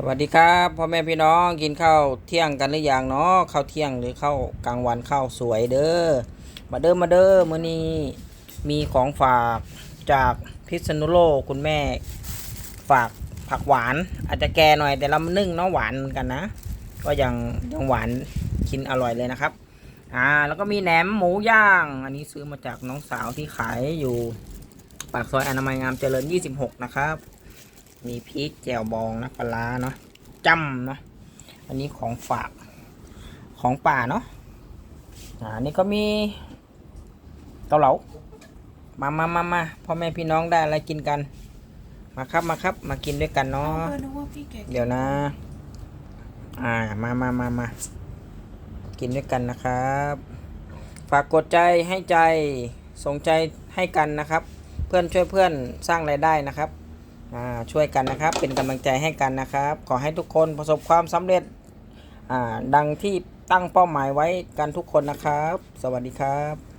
สวัสดีครับพ่อแม่พี่น้องกินข้าวเที่ยงกันหรือยังเนาะข้าวเที่ยงหรือข้าวกลางวันข้าวสวยเด้อมาเด้อมาเด้อมื้อนี้มีของฝากจากพิษณุโลกคุณแม่ฝากผักหวาน อาจจะแก่หน่อยแต่เรานึ่งเนาะหวานเหมือนกันนะ ก็ยังยังหวานกินอร่อยเลยนะครับอ่าแล้วก็มีแหนมหมูย่าง อันนี้ซื้อมาจากน้องสาวที่ขายอยู่ปากซอยอนามัยงามเจริญ 26 นะครับ มีพริกแจ่วบองนะปลาร้าเนาะจ้ำเนาะอันนี้ของฝากของป่าเนาะอ่านี่ก็มีเกาเหลามามามามาพ่อแม่พี่น้องได้อะไรกินกัน มาครับมาครับ มากินด้วยกันเนาะเออนึกว่าพี่แกเดี๋ยวนะ อ่ามามามามากินด้วยกันนะครับ ฝากกดใจให้ใจส่งใจให้กันนะครับ เพื่อนช่วยเพื่อนสร้างรายได้นะครับอ่า ช่วยกันนะครับ เป็นกำลังใจให้กันนะครับ ขอให้ทุกคนประสบความสำเร็จอ่าดังที่ตั้งเป้าหมายไว้กันทุกคนนะครับ สวัสดีครับ